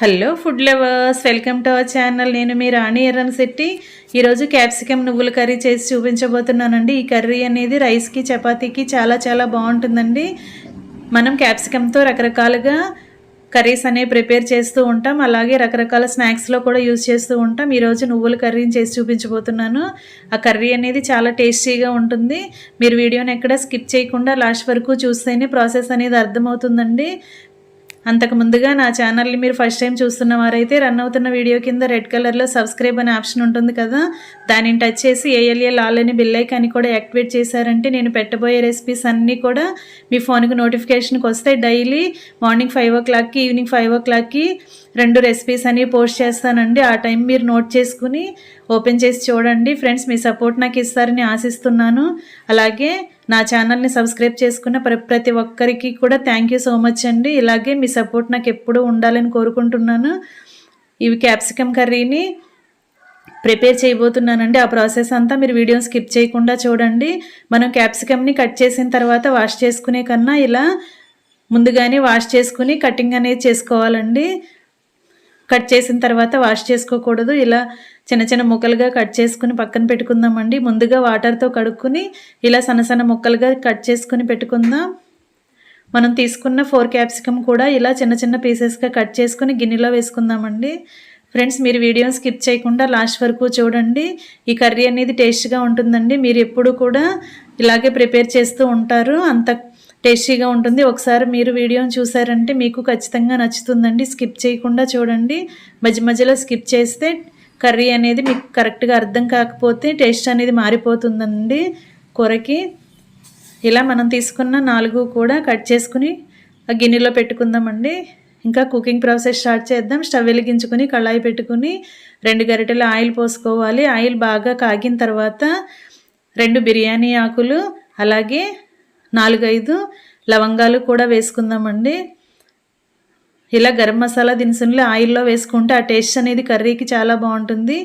Hello food lovers welcome to our channel నేను మీ రాణి ఎర్రన్ శెట్టి. ఈరోజు క్యాప్సికమ్ నువ్వుల కర్రీ చేసి చూపించబోతున్నానండి. ఈ కర్రీ అనేది రైస్కి చపాతీకి చాలా చాలా బాగుంటుందండి. మనం క్యాప్సికమ్తో రకరకాలుగా కర్రీస్ అనేవి ప్రిపేర్ చేస్తూ ఉంటాం. అలాగే రకరకాల స్నాక్స్లో కూడా యూజ్ చేస్తూ ఉంటాం. ఈరోజు నువ్వుల కర్రీని చేసి చూపించబోతున్నాను. ఆ కర్రీ అనేది చాలా టేస్టీగా ఉంటుంది. మీరు వీడియోని ఎక్కడ స్కిప్ చేయకుండా లాస్ట్ వరకు చూస్తేనే ప్రాసెస్ అనేది అర్థమవుతుందండి. అంతకు ముందుగా నా ఛానల్ని మీరు ఫస్ట్ టైం చూస్తున్న వారైతే రన్ అవుతున్న వీడియో కింద రెడ్ కలర్లో సబ్స్క్రైబ్ అనే ఆప్షన్ ఉంటుంది కదా. దానిని టచ్ చేసి ఏఎల్ఏ లాల్ అని బిల్ ఐకాన్ని కూడా యాక్టివేట్ చేశారంటే నేను పెట్టబోయే రెసిపీస్ అన్నీ కూడా మీ ఫోన్కి నోటిఫికేషన్కి వస్తాయి. డైలీ మార్నింగ్ ఫైవ్ ఓ క్లాక్కి ఈవినింగ్ ఫైవ్ ఓ క్లాక్కి రెండు రెసిపీస్ అని పోస్ట్ చేస్తానండి. ఆ టైం మీరు నోట్ చేసుకుని ఓపెన్ చేసి చూడండి. ఫ్రెండ్స్ మీ సపోర్ట్ నాకు ఇస్తారని ఆశిస్తున్నాను. అలాగే నా ఛానల్ని సబ్స్క్రైబ్ చేసుకున్న ప్ర ప్రతి ఒక్కరికి కూడా థ్యాంక్ యూ సో మచ్ అండి. ఇలాగే మీ సపోర్ట్ నాకు ఎప్పుడూ ఉండాలని కోరుకుంటున్నాను. ఇవి క్యాప్సికమ్ కర్రీని ప్రిపేర్ చేయబోతున్నానండి. ఆ ప్రాసెస్ అంతా మీరు వీడియో స్కిప్ చేయకుండా చూడండి. మనం క్యాప్సికమ్ని కట్ చేసిన తర్వాత వాష్ చేసుకునే కన్నా ఇలా ముందుగానే వాష్ చేసుకుని కటింగ్ అనేది చేసుకోవాలండి. కట్ చేసిన తర్వాత వాష్ చేసుకోకూడదు. ఇలా చిన్న చిన్న ముక్కలుగా కట్ చేసుకుని పక్కన పెట్టుకుందామండి. ముందుగా వాటర్తో కడుక్కుని ఇలా సన్న సన్న ముక్కలుగా కట్ చేసుకుని పెట్టుకుందాం. మనం తీసుకున్న ఫోర్ క్యాప్సికమ్ కూడా ఇలా చిన్న చిన్న పీసెస్గా కట్ చేసుకుని గిన్నెలో వేసుకుందామండి. ఫ్రెండ్స్ మీరు వీడియో స్కిప్ చేయకుండా లాస్ట్ వరకు చూడండి. ఈ కర్రీ అనేది టేస్ట్గా ఉంటుందండి. మీరు ఎప్పుడు కూడా ఇలాగే ప్రిపేర్ చేస్తూ ఉంటారు. అంత టేస్టీగా ఉంటుంది. ఒకసారి మీరు వీడియోని చూసారంటే మీకు ఖచ్చితంగా నచ్చుతుందండి. స్కిప్ చేయకుండా చూడండి. మధ్య మధ్యలో స్కిప్ చేస్తే కర్రీ అనేది మీకు కరెక్ట్గా అర్థం కాకపోతే టేస్ట్ అనేది మారిపోతుందండి కూరకి. ఇలా మనం తీసుకున్న నాలుగు కూడా కట్ చేసుకుని ఆ గిన్నెలో పెట్టుకుందామండి. ఇంకా కుకింగ్ ప్రాసెస్ స్టార్ట్ చేద్దాం. స్టవ్ వెలిగించుకుని కళాయి పెట్టుకుని రెండు గరిటెలు ఆయిల్ పోసుకోవాలి. ఆయిల్ బాగా కాగిన తర్వాత రెండు బిర్యానీ ఆకులు అలాగే నాలుగైదు లవంగాలు కూడా వేసుకుందామండి. ఇలా గరం మసాలా దినుసులు ఆయిల్లో వేసుకుంటే ఆ టేస్ట్ అనేది కర్రీకి చాలా బాగుంటుంది.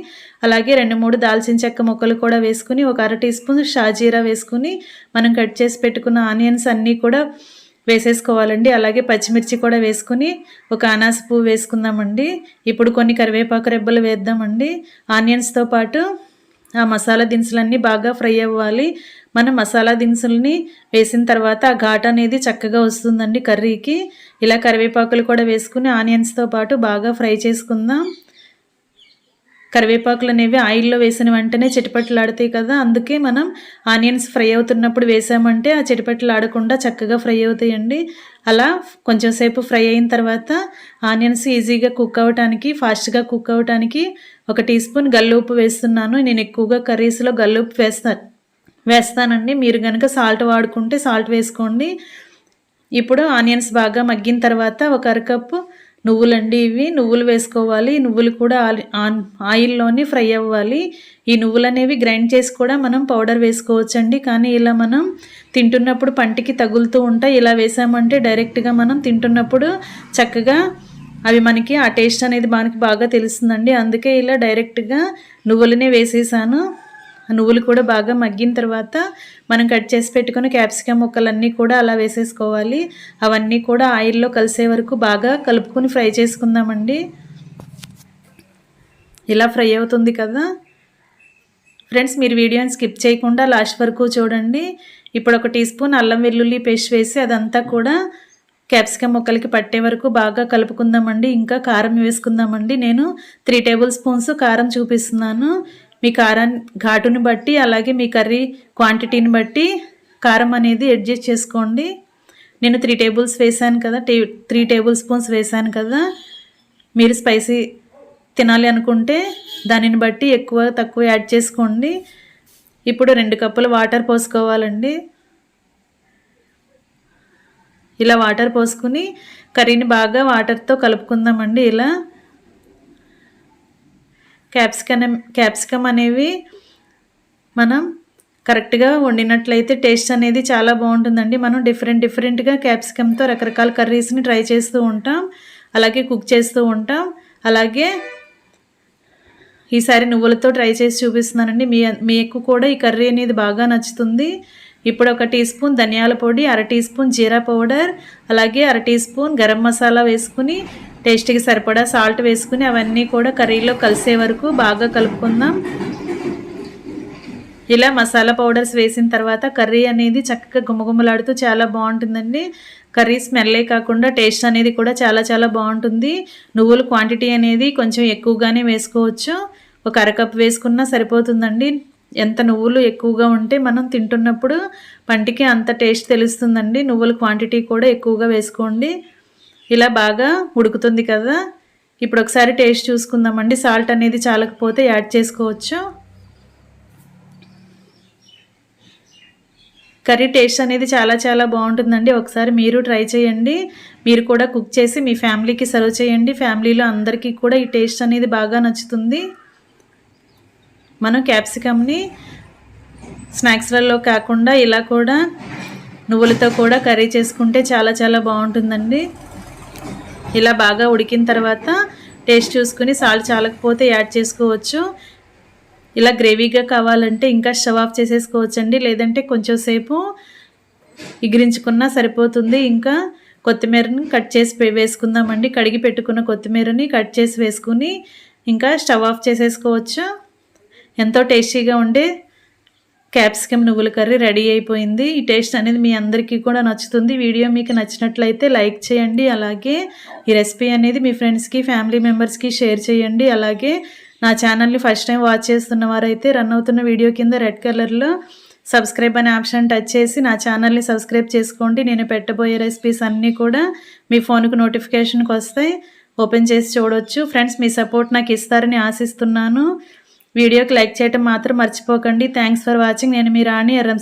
అలాగే రెండు మూడు దాల్చిన చెక్క ముక్కలు కూడా వేసుకుని ఒక అర టీ స్పూన్ షాజీరా వేసుకుని మనం కట్ చేసి పెట్టుకున్న ఆనియన్స్ అన్నీ కూడా వేసేసుకోవాలండి. అలాగే పచ్చిమిర్చి కూడా వేసుకుని ఒక అనాస పువ్వు వేసుకుందామండి. ఇప్పుడు కొన్ని కరివేపాకు రెబ్బలు వేద్దామండి. ఆనియన్స్తో పాటు ఆ మసాలా దినుసులన్నీ బాగా ఫ్రై అవ్వాలి. మనం మసాలా దినుసుల్ని వేసిన తర్వాత ఆ ఘాట్ అనేది చక్కగా వస్తుందండి కర్రీకి. ఇలా కరివేపాకులు కూడా వేసుకుని ఆనియన్స్తో పాటు బాగా ఫ్రై చేసుకుందాం. కరివేపాకులు అనేవి ఆయిల్లో వేసిన వెంటనే చిటిపట్లాడుతాయి కదా అందుకే మనం ఆనియన్స్ ఫ్రై అవుతున్నప్పుడు వేసామంటే ఆ చిటిపట్లు ఆడకుండా చక్కగా ఫ్రై అవుతాయండి. అలా కొంచెం సేపు ఫ్రై అయిన తర్వాత ఆనియన్స్ ఈజీగా కుక్ అవ్వటానికి ఫాస్ట్గా కుక్ అవ్వటానికి ఒక టీ స్పూన్ గల్లుప్పు వేస్తున్నాను. నేను ఎక్కువగా కర్రీస్లో గల్లుప్పు వేస్తాను వేస్తానండి. మీరు కనుక సాల్ట్ వాడుకుంటే సాల్ట్ వేసుకోండి. ఇప్పుడు ఆనియన్స్ బాగా మగ్గిన తర్వాత ఒక అరకప్పు నువ్వులండి ఇవి నువ్వులు వేసుకోవాలి నువ్వులు కూడా ఆయిల్లోని ఫ్రై అవ్వాలి. ఈ నువ్వులు అనేవి గ్రైండ్ చేసి కూడా మనం పౌడర్ వేసుకోవచ్చండి. కానీ ఇలా మనం తింటున్నప్పుడు పంటికి తగులుతూ ఉంటాయి. ఇలా వేసామంటే డైరెక్ట్గా మనం తింటున్నప్పుడు చక్కగా అవి మనకి ఆ టేస్ట్ అనేది మనకి బాగా తెలుస్తుందండి. అందుకే ఇలా డైరెక్ట్గా నువ్వులనే వేసేసాను. నువ్వులు కూడా బాగా మగ్గిన తర్వాత మనం కట్ చేసి పెట్టుకుని క్యాప్సికమ్ ముక్కలన్నీ కూడా అలా వేసేసుకోవాలి. అవన్నీ కూడా ఆయిల్లో కలిసే వరకు బాగా కలుపుకొని ఫ్రై చేసుకుందామండి. ఇలా ఫ్రై అవుతుంది కదా. ఫ్రెండ్స్ మీరు వీడియోని స్కిప్ చేయకుండా లాస్ట్ వరకు చూడండి. ఇప్పుడు ఒక టీ స్పూన్ అల్లం వెల్లుల్లి పేస్ట్ వేసి అదంతా కూడా క్యాప్సికమ్ ముక్కలకి పట్టే వరకు బాగా కలుపుకుందామండి. ఇంకా కారం వేసుకుందామండి. నేను త్రీ టేబుల్ స్పూన్స్ కారం చూపిస్తున్నాను. మీ కారం ఘాటుని బట్టి అలాగే మీ కర్రీ క్వాంటిటీని బట్టి కారం అనేది అడ్జస్ట్ చేసుకోండి. నేను త్రీ టేబుల్స్ వేసాను కదా టే త్రీ టేబుల్ స్పూన్స్ వేసాను కదా మీరు స్పైసీ తినాలి అనుకుంటే దానిని బట్టి ఎక్కువ తక్కువ యాడ్ చేసుకోండి. ఇప్పుడు రెండు కప్పులు వాటర్ పోసుకోవాలండి. ఇలా వాటర్ పోసుకుని కర్రీని బాగా వాటర్తో కలుపుకుందామండి ఇలా. క్యాప్సికమ్ క్యాప్సికమ్ అనేవి మనం కరెక్ట్గా వండినట్లయితే టేస్ట్ అనేది చాలా బాగుంటుందండి. మనం డిఫరెంట్ డిఫరెంట్గా క్యాప్సికమ్తో రకరకాల కర్రీస్ని ట్రై చేస్తూ ఉంటాం. అలాగే కుక్ చేస్తూ ఉంటాం. అలాగే ఈసారి నువ్వులతో ట్రై చేసి చూపిస్తున్నానండి. మీ మీకు కూడా ఈ కర్రీ అనేది బాగా నచ్చుతుంది. ఇప్పుడు ఒక టీ స్పూన్ ధనియాల పొడి అర టీ స్పూన్ జీరా పౌడర్ అలాగే అర టీ స్పూన్ గరం మసాలా వేసుకుని టేస్ట్కి సరిపడా సాల్ట్ వేసుకుని అవన్నీ కూడా కర్రీలో కలిసే వరకు బాగా కలుపుకుందాం. ఇలా మసాలా పౌడర్స్ వేసిన తర్వాత కర్రీ అనేది చక్కగా గుమగుమలాడుతూ చాలా బాగుంటుందండి. కర్రీ స్మెల్లే కాకుండా టేస్ట్ అనేది కూడా చాలా చాలా బాగుంటుంది. నువ్వుల క్వాంటిటీ అనేది కొంచెం ఎక్కువగానే వేసుకోవచ్చు. ఒక అరకప్ వేసుకున్నా సరిపోతుందండి. ఎంత నువ్వులు ఎక్కువగా ఉంటే మనం తింటున్నప్పుడు పంటికి అంత టేస్ట్ తెలుస్తుందండి. నువ్వుల క్వాంటిటీ కూడా ఎక్కువగా వేసుకోండి. ఇలా బాగా ఉడుకుతుంది కదా. ఇప్పుడు ఒకసారి టేస్ట్ చూసుకుందామండి. సాల్ట్ అనేది చాలకపోతే యాడ్ చేసుకోవచ్చు. కర్రీ టేస్ట్ అనేది చాలా చాలా బాగుంటుందండి. ఒకసారి మీరు ట్రై చేయండి. మీరు కూడా కుక్ చేసి మీ ఫ్యామిలీకి సర్వ్ చేయండి. ఫ్యామిలీలో అందరికీ కూడా ఈ టేస్ట్ అనేది బాగా నచ్చుతుంది. మనం క్యాప్సికమ్ని స్నాక్స్లలో కాకుండా ఇలా కూడా నువ్వులతో కూడా కర్రీ చేసుకుంటే చాలా చాలా బాగుంటుందండి. ఇలా బాగా ఉడికిన తర్వాత టేస్ట్ చూసుకుని సాల్ట్ చాలకపోతే యాడ్ చేసుకోవచ్చు. ఇలా గ్రేవీగా కావాలంటే ఇంకా స్టవ్ ఆఫ్ చేసేసుకోవచ్చండి. లేదంటే కొంచెం సేపు సరిపోతుంది. ఇంకా కొత్తిమీరని కట్ చేసి వేసుకుందామండి. కడిగి పెట్టుకున్న కొత్తిమీరని కట్ చేసి వేసుకుని ఇంకా స్టవ్ ఆఫ్ చేసేసుకోవచ్చు. ఎంతో టేస్టీగా ఉండే క్యాప్సికమ్ నువ్వుల కర్రీ రెడీ అయిపోయింది. ఈ టేస్ట్ అనేది మీ అందరికీ కూడా నచ్చుతుంది. వీడియో మీకు నచ్చినట్లయితే లైక్ చేయండి. అలాగే ఈ రెసిపీ అనేది మీ ఫ్రెండ్స్కి ఫ్యామిలీ మెంబర్స్కి షేర్ చేయండి. అలాగే నా ఛానల్ని ఫస్ట్ టైం వాచ్ చేస్తున్న వారైతే రన్ అవుతున్న వీడియో కింద రెడ్ కలర్లో సబ్స్క్రైబ్ అనే ఆప్షన్ టచ్ చేసి నా ఛానల్ని సబ్స్క్రైబ్ చేసుకోండి. నేను పెట్టబోయే రెసిపీస్ అన్నీ కూడా మీ ఫోన్కు నోటిఫికేషన్కి వస్తాయి. ఓపెన్ చేసి చూడవచ్చు ఫ్రెండ్స్ మీ సపోర్ట్ నాకు ఇస్తారని ఆశిస్తున్నాను. వీడియోకి లైక్ చేయటం మాత్రం మర్చిపోకండి. థ్యాంక్స్ ఫర్ వాచింగ్ నేను మీ రాణి ఎర్రం